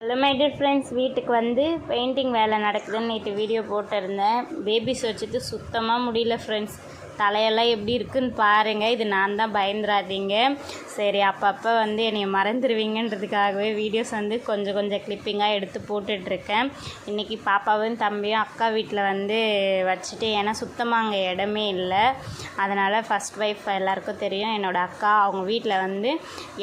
Hello my dear friends வீட்டுக்கு வந்து painting வேலை நடக்குதுன்னு நேற்று வீடியோ போட்டிருந்தேன். பேபிஸ் வச்சுட்டு சுத்தமாக முடியல ஃப்ரெண்ட்ஸ் தலையெல்லாம் எப்படி இருக்குன்னு பாருங்கள் இது நான் தான் பயந்துராதீங்க. சரி அப்பப்போ வந்து என்னை மறந்துடுவீங்கன்றதுக்காகவே வீடியோஸ் வந்து கொஞ்சம் கொஞ்சம் கிளிப்பிங்காக எடுத்து போட்டுட்ருக்கேன். இன்றைக்கி பாப்பாவும் தம்பியும் அக்கா வீட்டில் வந்து வச்சுட்டு ஏன்னா சுத்தமாக அங்கே இடமே இல்லை. அதனால் ஃபஸ்ட் ஒய்ஃப் எல்லாருக்கும் தெரியும். என்னோடய அக்கா அவங்க வீட்டில் வந்து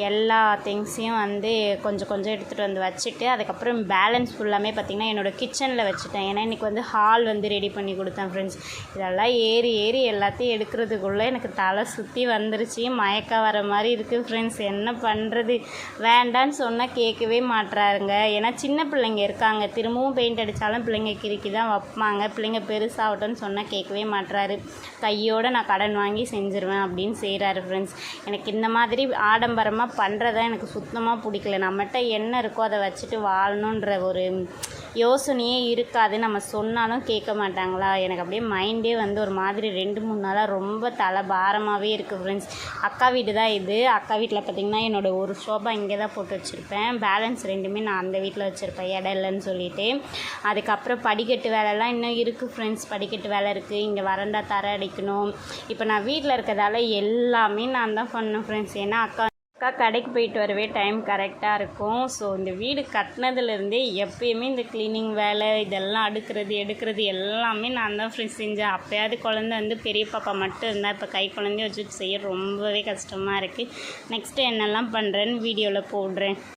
எல்லா திங்ஸையும் வந்து கொஞ்சம் கொஞ்சம் எடுத்துகிட்டு வந்து வச்சுட்டு அதுக்கப்புறம் பேலன்ஸ் ஃபுல்லாமே பார்த்திங்கன்னா என்னோடய கிச்சனில் வச்சுட்டேன். ஏன்னா இன்றைக்கி வந்து ஹால் வந்து ரெடி பண்ணி கொடுத்தேன் ஃப்ரெண்ட்ஸ் இதெல்லாம் ஏறி ஏறி எல்லாத்தையும் எடுக்கிறதுக்குள்ளே எனக்கு தலை சுற்றி வந்துருச்சு. மயக்கம் வர மாதிரி இருக்குது ஃப்ரெண்ட்ஸ் என்ன பண்ணுறது வேண்டான்னு சொன்னால் கேட்கவே மாட்றாருங்க. ஏன்னா சின்ன பிள்ளைங்க இருக்காங்க. திரும்பவும் பெயிண்ட் அடித்தாலும் பிள்ளைங்க கிறுக்கி தான் வைப்பாங்க. பிள்ளைங்க பெருசாகட்டும்னு சொன்னால் கேட்கவே மாட்டுறாரு கையோடு நான் கடன் வாங்கி செஞ்சுருவேன் அப்படின்னு செய்கிறாரு ஃப்ரெண்ட்ஸ் எனக்கு இந்த மாதிரி ஆடம்பரமாக பண்ணுறதா எனக்கு சுத்தமாக பிடிக்கல. நம்மகிட்ட என்ன இருக்கோ அதை வச்சுட்டு வாழணுன்ற ஒரு யோசனையே இருக்காது. நம்ம சொன்னாலும் கேட்க மாட்டாங்களா? எனக்கு அப்படியே மைண்டே வந்து ஒரு மாதிரி ரெண்டு மூணு நாளாக ரொம்ப தலை பாரமாகவே இருக்குது ஃப்ரெண்ட்ஸ் அக்கா வீடு தான் இது. அக்கா வீட்டில் பார்த்திங்கன்னா என்னோடய ஒரு சோபா இங்கே தான் போட்டு வச்சுருப்பேன். பேலன்ஸ் ரெண்டுமே நான் அந்த வீட்டில் வச்சுருப்பேன். இடம் இல்லைன்னு சொல்லிட்டு. அதுக்கப்புறம் படிக்கட்டு வேலைலாம் இன்னும் இருக்குது ஃப்ரெண்ட்ஸ் படிக்கட்டு வேலை இருக்குது இங்கே வரண்டா தர அடிக்கணும். இப்போ நான் வீட்டில் இருக்கிறதால எல்லாமே நான் தான் பண்ணேன் ஃப்ரெண்ட்ஸ் ஏன்னா அக்கா அக்கா கடைக்கு போயிட்டு வரவே டைம் கரெக்டாக இருக்கும். ஸோ இந்த வீடு கட்டினதுலேருந்தே எப்பயுமே இந்த க்ளீனிங் வேலை இதெல்லாம் அடுக்கிறது எடுக்கிறது எல்லாமே நான் தான் ஃப்ரெண்ட்ஸ் செஞ்சேன். அப்போயாவது குழந்த வந்து பெரிய பாப்பா மட்டும் இருந்தால் இப்போ கை குழந்தைய வச்சுட்டு செய்ய ரொம்பவே கஷ்டமாக இருக்குது நெக்ஸ்ட்டு என்னெல்லாம் பண்ணுறேன்னு வீடியோவில் போடுறேன்.